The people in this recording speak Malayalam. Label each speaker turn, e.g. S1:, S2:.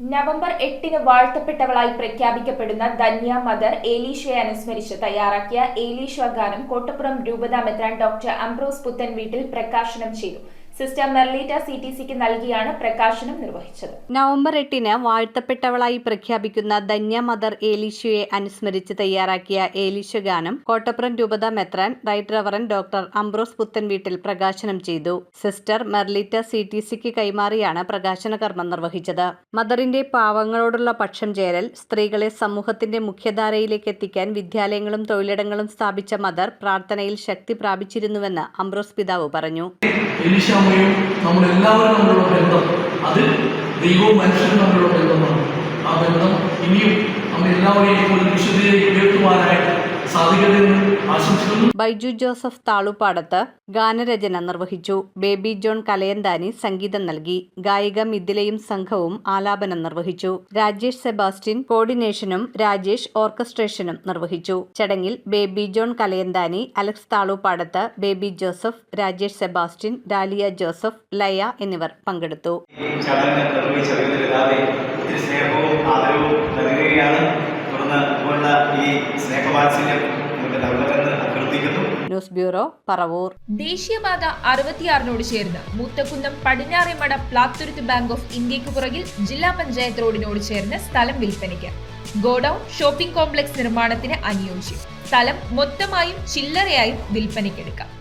S1: നവംബർ എട്ടിന് വാഴ്ത്തപ്പെട്ടവളായി പ്രഖ്യാപിക്കപ്പെടുന്ന ധന്യ മദർ ഏലീഷയെ അനുസ്മരിച്ച് തയ്യാറാക്കിയ ഏലീഷ ഗാനം കോട്ടപ്പുറം രൂപതാ മെത്രാൻ ഡോക്ടർ അംബ്രോസ് പുത്തൻ വീട്ടിൽ പ്രകാശനം ചെയ്തു. സിസ്റ്റർ മെർലീറ്റ സി ടി സിക്ക് നൽകിയാണ് പ്രകാശനം നിർവഹിച്ചത്.
S2: നവംബർ എട്ടിന് വാഴ്ത്തപ്പെട്ടവളായി പ്രഖ്യാപിക്കുന്ന ധന്യ മദർ ഏലീഷയെ അനുസ്മരിച്ച് തയ്യാറാക്കിയ ഏലീഷ ഗാനം കോട്ടപ്പുറം രൂപത മെത്രാൻ റൈറ്റ് റവറൻ ഡോക്ടർ അംബ്രോസ് പുത്തൻ വീട്ടിൽ പ്രകാശനം ചെയ്തു. സിസ്റ്റർ മെർലിറ്റ സി ടി സിക്ക് കൈമാറിയാണ് പ്രകാശന കർമ്മം നിർവഹിച്ചത്. മദറിന്റെ പാവങ്ങളോടുള്ള പക്ഷം ചേരൽ സ്ത്രീകളെ സമൂഹത്തിന്റെ മുഖ്യധാരയിലേക്ക് എത്തിക്കാൻ വിദ്യാലയങ്ങളും തൊഴിലിടങ്ങളും സ്ഥാപിച്ച മദർ പ്രാർത്ഥനയിൽ ശക്തി പ്രാപിച്ചിരുന്നുവെന്ന് അംബ്രോസ് പിതാവ് പറഞ്ഞു.
S3: എലിശാമയും നമ്മളെല്ലാവരും തമ്മിലുള്ള ബന്ധം. അത് ദൈവവും മനുഷ്യരും തമ്മിലുള്ള ബന്ധമാണ്. ആ ബന്ധം ഇനിയും നമ്മളെല്ലാവരെയും ഒരു വിശുദ്ധിയിലേക്ക് ഉയർത്തുവാനായിട്ട് സാധിക്കട്ടെ
S2: ബൈജു ജോസഫ് താളുപാടത്ത് ഗാനരചന നിർവഹിച്ചു. ബേബി ജോൺ കലയന്താനി സംഗീതം നൽകി. ഗായിക മിഥിലയും സംഘവും ആലാപനം നിർവഹിച്ചു. രാജേഷ് സെബാസ്റ്റ്യൻ കോർഡിനേഷനും രാജേഷ് ഓർക്കസ്ട്രേഷനും നിർവഹിച്ചു. ചടങ്ങിൽ ബേബി ജോൺ കലയന്താനി അലക്സ് താളുപാടത്ത് ബേബി ജോസഫ് രാജേഷ് സെബാസ്റ്റ്യൻ ഡാലിയ ജോസഫ് ലയ എന്നിവർ പങ്കെടുത്തു.
S4: സ്നേഹവും ആദരവും നൽകുകയാണ്. തുടർന്ന് ഈ സ്നേഹവാത്സല്യം
S2: ന്യൂസ് ബ്യൂറോ പറവൂർ.
S1: ദേശീയപാത അറുപത്തിയാറിനോട് ചേർന്ന് മുത്തക്കുന്നം പടിഞ്ഞാറേമട പ്ലാത്തുരുത്ത് ബാങ്ക് ഓഫ് ഇന്ത്യയ്ക്ക് പുറകിൽ ജില്ലാ പഞ്ചായത്ത് റോഡിനോട് ചേർന്ന് സ്ഥലം വിൽപ്പനയ്ക്ക്. ഗോഡൌൺ ഷോപ്പിംഗ് കോംപ്ലക്സ് നിർമ്മാണത്തിന് അനുയോജ്യം. സ്ഥലം മൊത്തമായും ചില്ലറയായും വിൽപ്പനയ്ക്കെടുക്കാം.